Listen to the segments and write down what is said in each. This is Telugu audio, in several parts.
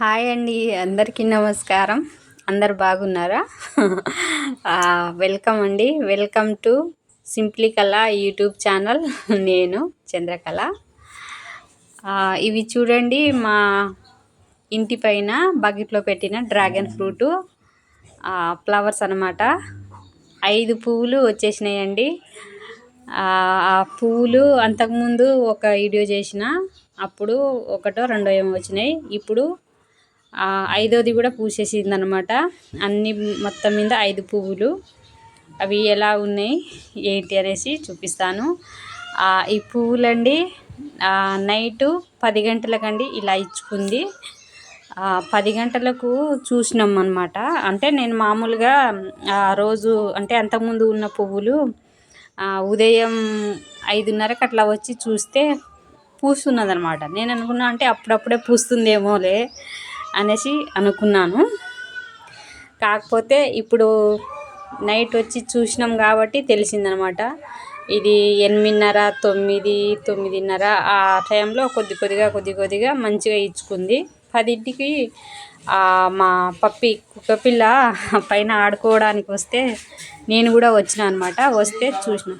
హాయ్ అండి అందరికీ నమస్కారం. అందరు బాగున్నారా? వెల్కమ్ అండి. Welcome to simply Kala YouTube channel. నేను చంద్రకళ. ఇవి చూడండి మా ఇంటి పైన బకెట్లో పెట్టిన డ్రాగన్ ఫ్రూట్ ఫ్లవర్స్ అనమాట ఐదు పువ్వులు వచ్చేసినాయండి. ఆ ఆ పువ్వులు అంతకుముందు ఒక వీడియో చేసిన అప్పుడు ఒకటో రెండో ఏమో వచ్చినాయి. ఇప్పుడు ఐదోది కూడా పూసేసింది అనమాట అన్ని మొత్తం మీద ఐదు పువ్వులు. అవి ఎలా ఉన్నాయి ఏంటి అనేసి చూపిస్తాను. ఈ పువ్వులండి నైటు పది గంటలకండి ఇలా ఇచ్చుకుంది. పది గంటలకు చూసినాం అనమాట అంటే నేను మామూలుగా రోజు అంటే అంతకుముందు ఉన్న పువ్వులు ఉదయం ఐదున్నరకు అట్లా వచ్చి చూస్తే పూస్తున్నదనమాట నేను అనుకున్నా అంటే అప్పుడప్పుడే పూస్తుందేమోలే. అనేసి అనుకున్నాను. కాకపోతే ఇప్పుడు నైట్ వచ్చి చూసినాం కాబట్టి తెలిసిందనమాట. ఇది ఎనిమిదిన్నర తొమ్మిది తొమ్మిదిన్నర ఆ టైంలో కొద్ది కొద్దిగా కొద్ది కొద్దిగా మంచిగా ఇచ్చుకుంది. పదింటికి మా పప్పి కుక్కపిల్ల పైన ఆడుకోవడానికి వస్తే నేను కూడా వచ్చిన అనమాట. వస్తే చూసిన.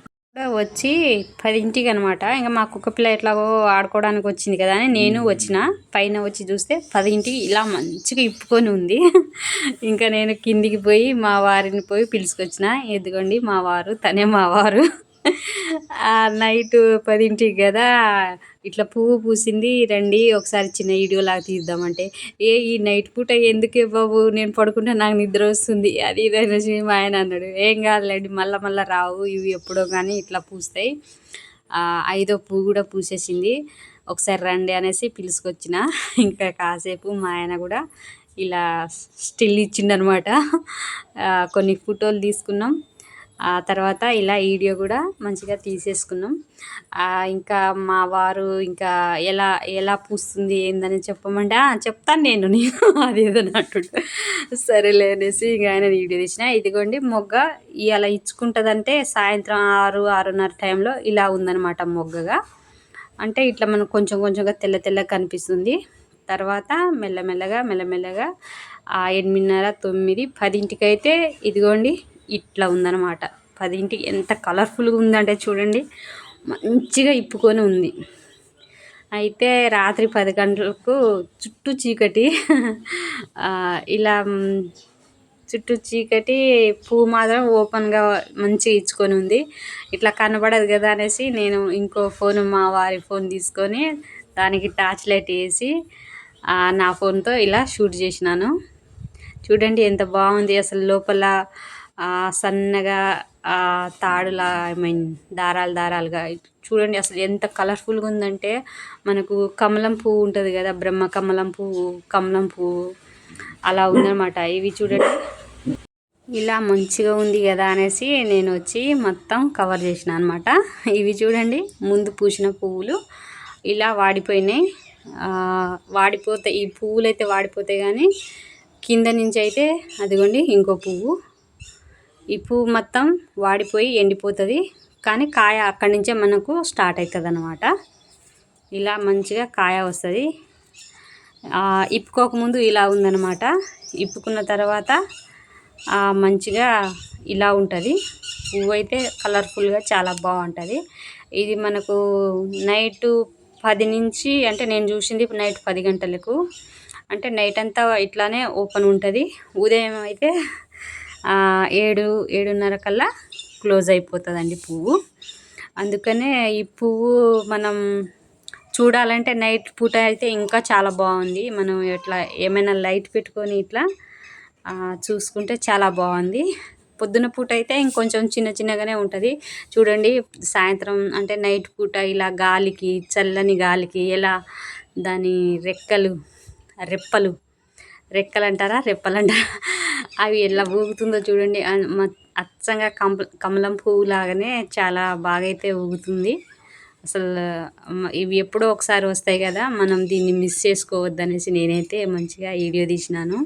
వచ్చి పదింటికి అనమాట ఇంకా మా కుక్కపిల్ల ఎట్లాగో ఆడుకోవడానికి వచ్చింది కదా అని నేను వచ్చిన పైన వచ్చి చూస్తే పదింటికి ఇలా మంచిగా ఇప్పుకొని ఉంది. ఇంకా నేను కిందికి పోయి మా వారిని పోయి పిలుచుకొచ్చిన. ఎదుగోండి మా వారు తనే మా వారు. నైట్ పదింటికి కదా ఇట్లా పువ్వు పూసింది రండి ఒకసారి చిన్న వీడియో లాగా తీద్దామంటే. ఏ ఈ నైట్ పూట ఎందుకే బాబు నేను పడుకుంటే నాకు నిద్ర వస్తుంది. అది ఇది మా ఆయన అన్నాడు. ఏం కాదులేండి మళ్ళీ మళ్ళీ రావు ఇవి ఎప్పుడో కానీ ఇట్లా పూస్తాయి. ఐదో పువ్వు కూడా పూసేసింది. ఒకసారి రండి అనేసి పిలుచుకొచ్చిన ఇంకా కాసేపు మా ఆయన కూడా ఇలా స్టిల్ ఇచ్చిండనమాట. కొన్ని ఫోటోలు తీసుకున్నాం. ఆ తర్వాత ఇలా వీడియో కూడా మంచిగా తీసేసుకున్నాం. ఇంకా మా వారు ఇంకా ఎలా ఎలా పూస్తుంది ఏందని చెప్పమంటే చెప్తాను నేను నేను అది ఏదో అంటుండ. సరేలే అనేసి ఇంకా ఆయన వీడియో తీసిన. ఇదిగోండి మొగ్గ ఇలా ఇచ్చుకుంటుందంటే సాయంత్రం ఆరు ఆరున్నర టైంలో ఇలా ఉందన్నమాట మొగ్గగా. అంటే ఇట్లా మనకు కొంచెం కొంచెంగా తెల్ల తెల్లగా కనిపిస్తుంది. తర్వాత మెల్లమెల్లగా మెల్లమెల్లగా ఎనిమిదిన్నర తొమ్మిది పదింటికి అయితే ఇదిగోండి ఇట్లా ఉందన్నమాట. పదింటికి ఎంత కలర్ఫుల్గా ఉందంటే చూడండి. మంచిగా ఇప్పుకొని ఉంది. అయితే రాత్రి పది గంటలకు చుట్టూ చీకటి. ఇలా చుట్టూ చీకటి పువ్వు మాత్రం ఓపెన్గా మంచిగా ఇచ్చుకొని ఉంది. ఇట్లా కనబడదు కదా అనేసి నేను ఇంకో ఫోన్ మా వారి ఫోన్ తీసుకొని దానికి టార్చ్ లైట్ వేసి నా ఫోన్తో ఇలా షూట్ చేసినాను. చూడండి ఎంత బాగుంది. అసలు లోపల సన్నగా తాడులా ఐ మీన్ దారాలు దారాలుగా చూడండి అసలు ఎంత కలర్ఫుల్గా ఉందంటే మనకు కమలం పువ్వు ఉంటుంది కదా బ్రహ్మ కమలం పువ్వు కమలం పువ్వు అలా ఉందన్నమాట. ఇవి చూడండి. ఇలా మంచిగా ఉంది కదా అనేసి నేను వచ్చి మొత్తం కవర్ చేసిన అనమాట ఇవి చూడండి ముందు పూసిన పువ్వులు. ఇలా వాడిపోయినాయి. వాడిపోతే ఈ పువ్వులు అయితే వాడిపోతాయి కానీ కింద నుంచి అయితే అదిగోండి ఇంకో పువ్వు. ఈ పువ్వు మొత్తం వాడిపోయి ఎండిపోతుంది. కానీ కాయ అక్కడి నుంచే మనకు స్టార్ట్ అవుతుంది అనమాట ఇలా మంచిగా కాయ వస్తుంది. ఇప్పుకోకముందు ఇలా ఉందన్నమాట. ఇప్పుకున్న తర్వాత మంచిగా ఇలా ఉంటుంది. పువ్వు అయితే కలర్ఫుల్గా చాలా బాగుంటుంది. ఇది మనకు నైట్ పది నుంచి అంటే నేను చూసింది నైట్ పది గంటలకు. అంటే నైట్ అంతా ఇట్లానే ఓపెన్ ఉంటుంది. ఉదయం అయితే ఏడు ఏడున్నర కల్లా క్లోజ్ అయిపోతుందండి పువ్వు. అందుకనే ఈ పువ్వు మనం చూడాలంటే నైట్ పూట అయితే ఇంకా చాలా బాగుంది. మనం ఇట్లా ఏమైనా లైట్ పెట్టుకొని ఇట్లా చూసుకుంటే చాలా బాగుంది. పొద్దున పూట అయితే ఇంకొంచెం చిన్న చిన్నగానే ఉంటుంది. చూడండి సాయంత్రం అంటే నైట్ పూట ఇలా గాలికి చల్లని గాలికి ఎలా దాని రెక్కలు రెప్పలు రెక్కలు అంటారా రెప్పలు అంటారా అవి ఎలా ఊగుతుందో చూడండి. అచ్చంగా కమ కమలం పువ్వు లాగానే చాలా బాగా అయితే ఊగుతుంది. అసలు ఇవి ఎప్పుడో ఒకసారి వస్తాయి కదా మనం దీన్ని మిస్ చేసుకోవద్దు అనేసి నేనైతే మంచిగా వీడియో తీసినాను.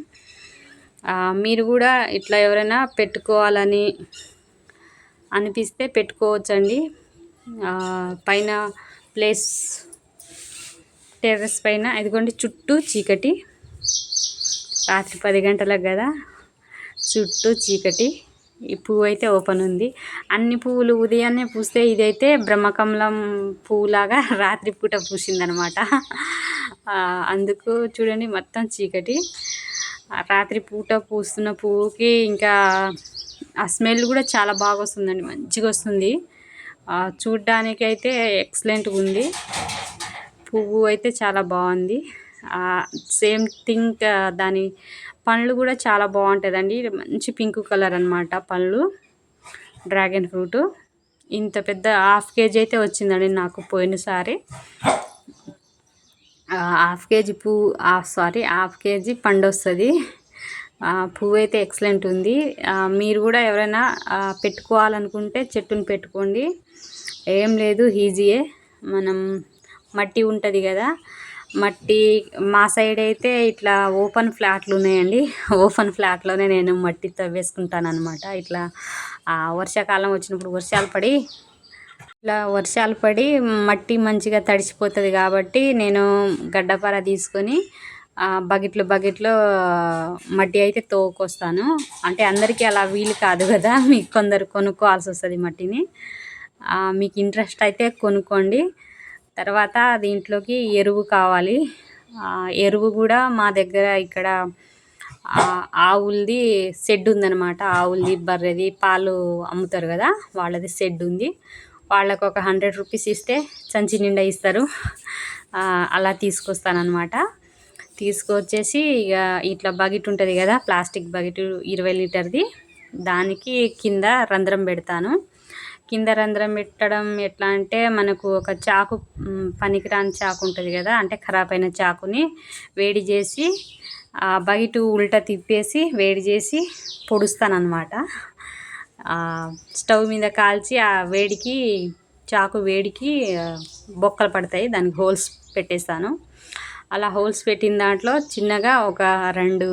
మీరు కూడా ఇట్లా ఎవరైనా పెట్టుకోవాలని అనిపిస్తే పెట్టుకోవచ్చండి. పైన ప్లేస్ టెర్రస్ పైన ఇదిగోండి చుట్టూ చీకటి. రాత్రి పది గంటలకు కదా. చుట్టూ చీకటి. ఈ పువ్వు అయితే ఓపెన్ ఉంది. అన్ని పువ్వులు ఉదయాన్నే పూస్తే ఇదైతే బ్రహ్మకమలం పువ్వులాగా రాత్రి పూట పూసిందనమాట. అందుకు చూడండి మొత్తం చీకటి. రాత్రి పూట పూస్తున్న పువ్వుకి ఇంకా ఆ స్మెల్ కూడా చాలా బాగా వస్తుందండి. మంచిగా వస్తుంది. చూడ్డానికి అయితే ఎక్సలెంట్గా ఉంది. పువ్వు అయితే చాలా బాగుంది. సేమ్ థింగ్ దాని పండ్లు కూడా చాలా బాగుంటుందండి మంచి పింక్ కలర్ అనమాట పండ్లు. Dragon fruit. ఇంత పెద్ద హాఫ్ కేజీ అయితే వచ్చిందండి నాకు పోయినసారి. హాఫ్ కేజీ పువ్వు సారీ హాఫ్ కేజీ పండు వస్తుంది. పువ్వు అయితే ఎక్సలెంట్ ఉంది. మీరు కూడా ఎవరైనా పెట్టుకోవాలనుకుంటే చెట్టుని పెట్టుకోండి. ఏం లేదు ఈజీయే. మనం మట్టి ఉంటుంది కదా. మట్టి మా సైడ్ అయితే ఇట్లా ఓపెన్ ఫ్లాట్లు ఉన్నాయండి. ఓపెన్ ఫ్లాట్లోనే నేను మట్టి తవ్వేసుకుంటాను అనమాట ఇట్లా వర్షాకాలం వచ్చినప్పుడు వర్షాలు పడి ఇట్లా వర్షాలు పడి మట్టి మంచిగా తడిసిపోతుంది కాబట్టి నేను గడ్డపార తీసుకొని బకెట్లు బకెట్లో మట్టి అయితే తోకొస్తాను. అంటే అందరికీ అలా వీలు కాదు కదా మీకు కొందరు కొనుక్కోవాల్సి వస్తుంది మట్టిని. మీకు ఇంట్రెస్ట్ అయితే కొనుక్కోండి. తర్వాత దీంట్లోకి ఎరువు కావాలి. ఎరువు కూడా మా దగ్గర ఇక్కడ ఆవులది షెడ్ ఉందన్నమాట. ఆవులది బర్రెది పాలు అమ్ముతారు కదా వాళ్ళది షెడ్ ఉంది. వాళ్ళకు ఒక హండ్రెడ్ రూపీస్ ఇస్తే చంచి నిండా ఇస్తారు. అలా తీసుకొస్తానమాట తీసుకొచ్చేసి ఇక ఇట్లా బకెట్ ఉంటుంది కదా ప్లాస్టిక్ బకెట్ ఇరవై లీటర్ది దానికి కింద రంధ్రం పెడతాను. కింద రంధ్రం పెట్టడం ఎట్లా అంటే మనకు ఒక చాకు పనికిరాని చాకు ఉంటుంది కదా అంటే ఖరాబ్ అయిన చాకుని వేడి చేసి బయట ఉల్టా తిప్పేసి వేడి చేసి పొడుస్తానమాట స్టవ్ మీద కాల్చి ఆ వేడికి చాకు వేడికి బొక్కలు పడతాయి దానికి హోల్స్ పెట్టేస్తాను. అలా హోల్స్ పెట్టిన దాంట్లో చిన్నగా ఒక రెండు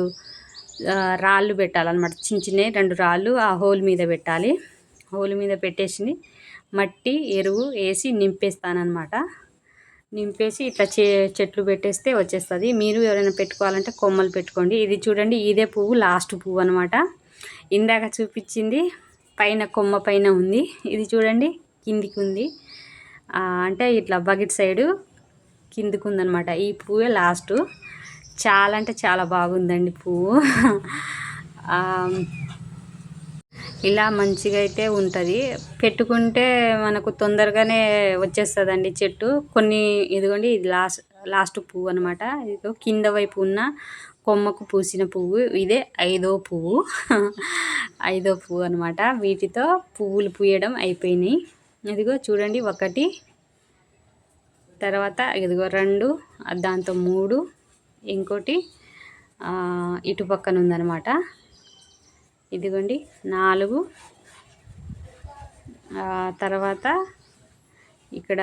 రాళ్ళు పెట్టాలన్నమాట. చిన్న చిన్నవి రెండు రాళ్ళు ఆ హోల్ మీద పెట్టాలి. హోల్ మీద పెట్టేసి మట్టి ఎరువు వేసి నింపేస్తానమాట నింపేసి ఇట్లా చే చెట్లు పెట్టేస్తే వచ్చేస్తుంది. మీరు ఎవరైనా పెట్టుకోవాలంటే కొమ్మలు పెట్టుకోండి. ఇది చూడండి ఇదే పువ్వు లాస్ట్ పువ్వు అనమాట ఇందాక చూపించింది పైన కొమ్మ పైన ఉంది. ఇది చూడండి కిందికి ఉంది. అంటే ఇట్లా బకెట్ సైడు కిందికి ఉందనమాట ఈ పువ్వే లాస్ట్. చాలా అంటే చాలా బాగుందండి పువ్వు. ఇలా మంచిగా అయితే ఉంటుంది. పెట్టుకుంటే మనకు తొందరగానే వచ్చేస్తుందండి చెట్టు. కొన్ని ఇదిగోండి ఇది లాస్ట్ లాస్ట్ పువ్వు అనమాట ఇదిగో కింద వైపు ఉన్న కొమ్మకు పూసిన పువ్వు. ఇదే ఐదో పువ్వు. ఐదో పువ్వు అనమాట వీటితో పువ్వులు పూయడం అయిపోయినాయి. ఇదిగో చూడండి ఒకటి తర్వాత ఇదిగో రెండు దాంతో మూడు ఇంకోటి ఇటు పక్కన ఉందన్నమాట. ఇదిగోండి నాలుగు. తర్వాత ఇక్కడ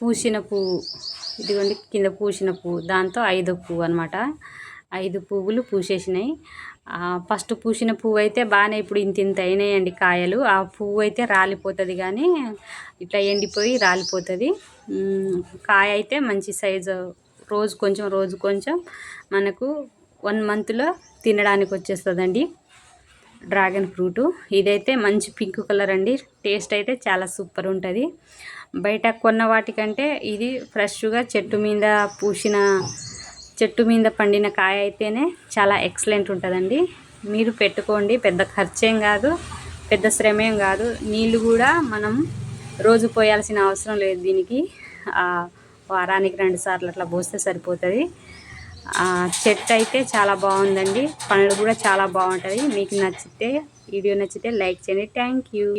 పూసిన పువ్వు ఇదిగోండి కింద పూసిన పువ్వు దాంతో ఐదు పువ్వు అనమాట ఐదు పువ్వులు పూసేసినాయి. ఫస్ట్ పూసిన పువ్వు అయితే బాగానే ఇప్పుడు ఇంత ఇంత అయినాయండి కాయలు. ఆ పువ్వు అయితే రాలిపోతుంది కానీ ఇట్లా ఎండిపోయి రాలిపోతుంది. కాయ అయితే మంచి సైజు రోజు కొంచెం రోజు కొంచెం మనకు వన్ మంత్లో తినడానికి వచ్చేస్తుందండి డ్రాగన్ ఫ్రూటు. ఇదైతే మంచి పింక్ కలర్ అండి. టేస్ట్ అయితే చాలా సూపర్ ఉంటుంది. బయట కొన్న వాటికంటే ఇది ఫ్రెష్గా చెట్టు మీద పూసిన చెట్టు మీద పండిన కాయ అయితేనే చాలా ఎక్సలెంట్ ఉంటుందండి. మీరు పెట్టుకోండి. పెద్ద ఖర్చేం కాదు. పెద్ద శ్రమేం కాదు. నీళ్ళు కూడా మనం రోజు పోయాల్సిన అవసరం లేదు దీనికి. వారానికి రెండు సార్లు అట్లా పోస్తే సరిపోతుంది. చెట్టు అయితే చాలా బాగుందండి. పనులు కూడా చాలా బాగుంటుంది. మీకు నచ్చితే వీడియో నచ్చితే లైక్ చేయండి. Thank you